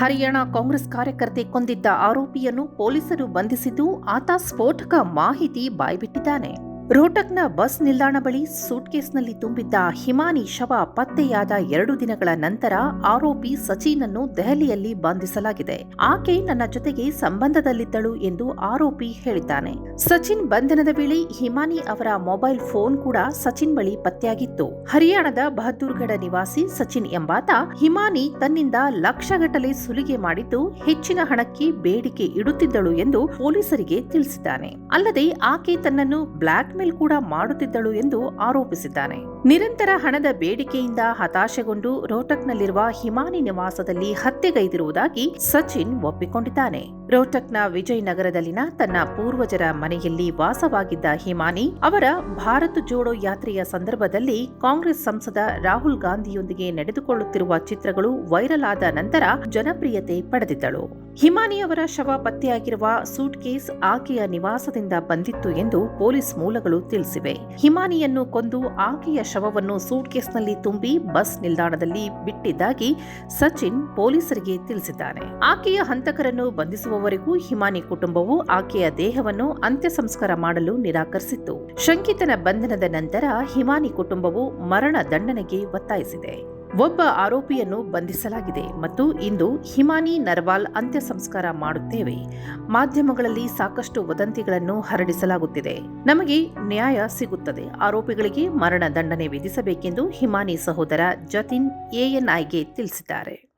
ಹರಿಯಾಣ ಕಾಂಗ್ರೆಸ್ ಕಾರ್ಯಕರ್ತೆ ಕೊಂದಿದ್ದ ಆರೋಪಿಯನ್ನು ಪೊಲೀಸರು ಬಂಧಿಸಿದ್ದು ಆತ ಸ್ಫೋಟಕ ಮಾಹಿತಿ ಬಾಯ್ಬಿಟ್ಟಿದ್ದಾನೆ. ರೋಹ್ಟಕ್ನ ಬಸ್ ನಿಲ್ದಾಣ ಬಳಿ ಸೂಟ್ಕೇಸ್ನಲ್ಲಿ ತುಂಬಿದ್ದ ಹಿಮಾನಿ ಶವ ಪತ್ತೆಯಾದ ಎರಡು ದಿನಗಳ ನಂತರ ಆರೋಪಿ ಸಚಿನನ್ನು ದೆಹಲಿಯಲ್ಲಿ ಬಂಧಿಸಲಾಗಿದೆ. ಆಕೆ ನನ್ನ ಜೊತೆಗೆ ಸಂಬಂಧದಲ್ಲಿದ್ದಳು ಎಂದು ಆರೋಪಿ ಹೇಳಿದ್ದಾನೆ. ಸಚಿನ್ ಬಂಧನದ ವೇಳೆ ಹಿಮಾನಿ ಅವರ ಮೊಬೈಲ್ ಫೋನ್ ಕೂಡ ಸಚಿನ್ ಬಳಿ ಪತ್ತೆಯಾಗಿತ್ತು. ಹರಿಯಾಣದ ಬಹದ್ದೂರ್ಗಢ ನಿವಾಸಿ ಸಚಿನ್ ಎಂಬಾತ ಹಿಮಾನಿ ತನ್ನಿಂದ ಲಕ್ಷಗಟ್ಟಲೆ ಸುಲಿಗೆ ಮಾಡಿದ್ದು ಹೆಚ್ಚಿನ ಹಣಕ್ಕೆ ಬೇಡಿಕೆ ಇಡುತ್ತಿದ್ದಳು ಎಂದು ಪೊಲೀಸರಿಗೆ ತಿಳಿಸಿದ್ದಾನೆ. ಅಲ್ಲದೆ ಆಕೆ ತನ್ನನ್ನು ಬ್ಲಾಕ್ ಮೇಲ್ ಕೂಡ ಮಾಡುತ್ತಿದ್ದಳು ಎಂದು ಆರೋಪಿಸಿದ್ದಾನೆ. ನಿರಂತರ ಹಣದ ಬೇಡಿಕೆಯಿಂದ ಹತಾಶೆಗೊಂಡು ರೋಟಕ್ನಲ್ಲಿರುವ ಹಿಮಾನಿ ನಿವಾಸದಲ್ಲಿ ಹತ್ಯೆಗೈದಿರುವುದಾಗಿ ಸಚಿನ್ ಒಪ್ಪಿಕೊಂಡಿದ್ದಾನೆ. ರೋಟಕ್ನ ವಿಜಯ್ ನಗರದಲ್ಲಿನ ತನ್ನ ಪೂರ್ವಜರ ಮನೆಯಲ್ಲಿ ವಾಸವಾಗಿದ್ದ ಹಿಮಾನಿ ಅವರ ಭಾರತ್ ಜೋಡೋ ಯಾತ್ರೆಯ ಸಂದರ್ಭದಲ್ಲಿ ಕಾಂಗ್ರೆಸ್ ಸಂಸದ ರಾಹುಲ್ ಗಾಂಧಿಯೊಂದಿಗೆ ನಡೆದುಕೊಳ್ಳುತ್ತಿರುವ ಚಿತ್ರಗಳು ವೈರಲ್ ಆದ ನಂತರ ಜನಪ್ರಿಯತೆ ಪಡೆದಿದ್ದಳು. ಹಿಮಾನಿ ಅವರ ಶವ ಪತ್ತೆಯಾಗಿರುವ ಸೂಟ್ ಕೇಸ್ ಆಕೆಯ ನಿವಾಸದಿಂದ ಬಂದಿತ್ತು ಎಂದು ಪೊಲೀಸ್ ಮೂಲಗಳು ತಿಳಿಸಿವೆ. ಹಿಮಾನಿಯನ್ನು ಕೊಂದು ಆಕೆಯ ಶವವನ್ನು ಸೂಟ್ ಕೇಸ್ನಲ್ಲಿ ತುಂಬಿ ಬಸ್ ನಿಲ್ದಾಣದಲ್ಲಿ ಬಿಟ್ಟಿದ್ದಾಗಿ ಸಚಿನ್ ಪೊಲೀಸರಿಗೆ ತಿಳಿಸಿದ್ದಾನೆ. ಆಕೆಯ ಹಂತಕರನ್ನು ಬಂಧಿಸುವವರೆಗೂ ಹಿಮಾನಿ ಕುಟುಂಬವು ಆಕೆಯ ದೇಹವನ್ನು ಅಂತ್ಯ ಸಂಸ್ಕಾರ ಮಾಡಲು ನಿರಾಕರಿಸಿತ್ತು. ಶಂಕಿತನ ಬಂಧನದ ನಂತರ ಹಿಮಾನಿ ಕುಟುಂಬವು ಮರಣ ದಂಡನೆಗೆ ಒತ್ತಾಯಿಸಿದೆ. ಒಬ್ಬ ಆರೋಪಿಯನ್ನು ಬಂಧಿಸಲಾಗಿದೆ ಮತ್ತು ಇಂದು ಹಿಮಾನಿ ನರ್ವಾಲ್ ಅಂತ್ಯ ಸಂಸ್ಕಾರ ಮಾಡುತ್ತೇವೆ. ಮಾಧ್ಯಮಗಳಲ್ಲಿ ಸಾಕಷ್ಟು ವದಂತಿಗಳನ್ನು ಹರಡಿಸಲಾಗುತ್ತಿದೆ. ನಮಗೆ ನ್ಯಾಯ ಸಿಗುತ್ತದೆ. ಆರೋಪಿಗಳಿಗೆ ಮರಣ ದಂಡನೆ ವಿಧಿಸಬೇಕೆಂದು ಹಿಮಾನಿ ಸಹೋದರ ಜತಿನ್ ಎಎನ್ಐಗೆ ತಿಳಿಸಿದ್ದಾರೆ.